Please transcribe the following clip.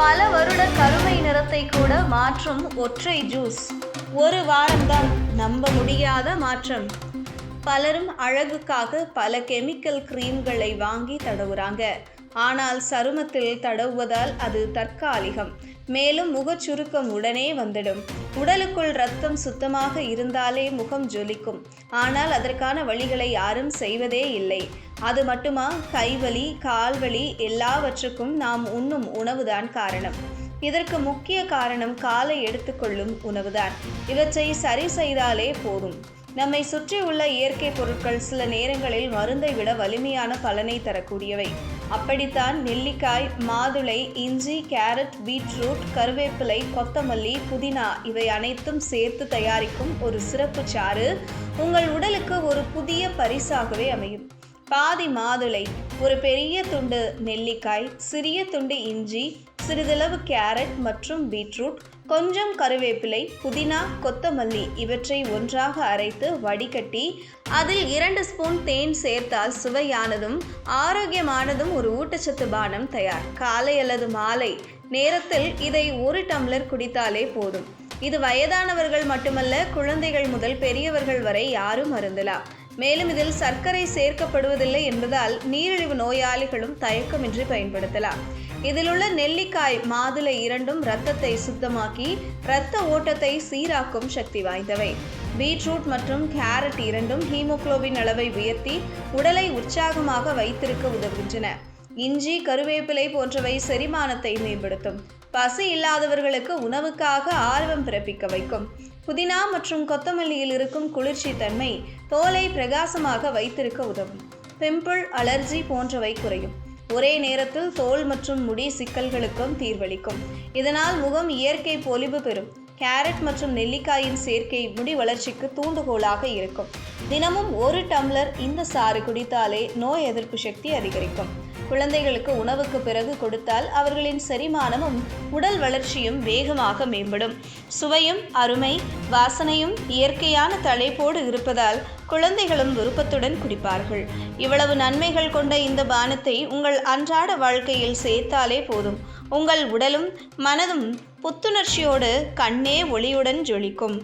பல வருட கருமை நிறத்தை கூட மாற்றும் ஒற்றை ஜூஸ். ஒரு வாரம்தான் நம்ப முடியாத மாற்றம். பலரும் அழகுக்காக பல கெமிக்கல் கிரீம்களை வாங்கி தடவுறாங்க. ஆனால் சருமத்தில் தடவுவதால் அது தற்காலிகம். மேலும் முகச் சுருக்கம் உடனே வந்துடும். உடலுக்குள் ரத்தம் சுத்தமாக இருந்தாலே முகம் ஜொலிக்கும். ஆனால் அதற்கான வழிகளை யாரும் செய்வதே இல்லை. அது மட்டுமா? கைவலி கால்வலி எல்லாவற்றுக்கும் நாம் உண்ணும் உணவுதான் காரணம். இதற்கு முக்கிய காரணம் காலை எடுத்துக்கொள்ளும் உணவுதான். இவற்றை சரி செய்தாலே போதும். நம்மை சுற்றியுள்ள இயற்கை பொருட்கள் சில நேரங்களில் மருந்தை விட வலிமையான பலனை தரக்கூடியவை. அப்படித்தான் நெல்லிக்காய் மாதுளை இஞ்சி கேரட் பீட்ரூட் கருவேப்பிலை கொத்தமல்லி புதினா இவை அனைத்தும் சேர்த்து தயாரிக்கும் ஒரு சிறப்பு சாறு. உங்கள் உடலுக்கு ஒரு புதிய பரிசாகவே அமையும். பாதி மாதுளை ஒரு பெரிய துண்டு நெல்லிக்காய் சிறிய துண்டு இஞ்சி சிறிதளவு கேரட் மற்றும் பீட்ரூட் கொஞ்சம் கருவேப்பிலை புதினா கொத்தமல்லி இவற்றை ஒன்றாக அரைத்து வடிகட்டி அதில் இரண்டு ஸ்பூன் தேன் சேர்த்தால் சுவையானதும் ஆரோக்கியமானதும் ஒரு ஊட்டச்சத்து பானம் தயார். காலை அல்லது மாலை நேரத்தில் இதை ஒரு டம்ளர் குடித்தாலே போதும். இது வயதானவர்கள் மட்டுமல்ல குழந்தைகள் முதல் பெரியவர்கள் வரை யாரும் அருந்தலாம். மேலும் இதில் சர்க்கரை சேர்க்கப்படுவதில்லை என்பதால் நீரிழிவு நோயாளிகளும் தயக்கமின்றி பயன்படுத்தலாம். இதில் உள்ள நெல்லிக்காய் மாதுளை இரண்டும் இரத்தத்தை சுத்தமாக்கி இரத்த ஓட்டத்தை சீராக்கும் சக்தி வாய்ந்தவை. பீட்ரூட் மற்றும் கேரட் இரண்டும் ஹீமோக்ளோபின் அளவை உயர்த்தி உடலை உற்சாகமாக வைத்திருக்க உதவுகின்றன. இஞ்சி கருவேப்பிலை போன்றவை செரிமானத்தை மேம்படுத்தும். பசி இல்லாதவர்களுக்கு உணவுக்காக ஆர்வம் பிறப்பிக்க வைக்கும். புதினா மற்றும் கொத்தமல்லியில் இருக்கும் குளிர்ச்சி தன்மை தோலை பிரகாசமாக வைத்திருக்க உதவும். பிம்பிள் அலர்ஜி போன்றவை குறையும். ஒரே நேரத்தில் தோல் மற்றும் முடி சிக்கல்களுக்கும் தீர்வளிக்கும். இதனால் முகம் இயற்கை பொலிவு பெறும். கேரட் மற்றும் நெல்லிக்காயின் சேர்க்கை முடி வளர்ச்சிக்கு தூண்டுகோலாக இருக்கும். தினமும் ஒரு டம்ளர் இந்த சாறு குடித்தாலே நோய் எதிர்ப்பு சக்தி அதிகரிக்கும். குழந்தைகளுக்கு உணவுக்கு பிறகு கொடுத்தால் அவர்களின் செரிமானமும் உடல் வளர்ச்சியும் வேகமாக மேம்படும். சுவையும் அருமை வாசனையும் இயற்கையான தலைப்போடு இருப்பதால் குழந்தைகளும் விருப்பத்துடன் குடிப்பார்கள். இவ்வளவு நன்மைகள் கொண்ட இந்த பானத்தை உங்கள் அன்றாட வாழ்க்கையில் சேர்த்தாலே போதும். உங்கள் உடலும் மனதும் புத்துணர்ச்சியோடு கண்ணே ஒளியுடன் ஜொலிக்கும்.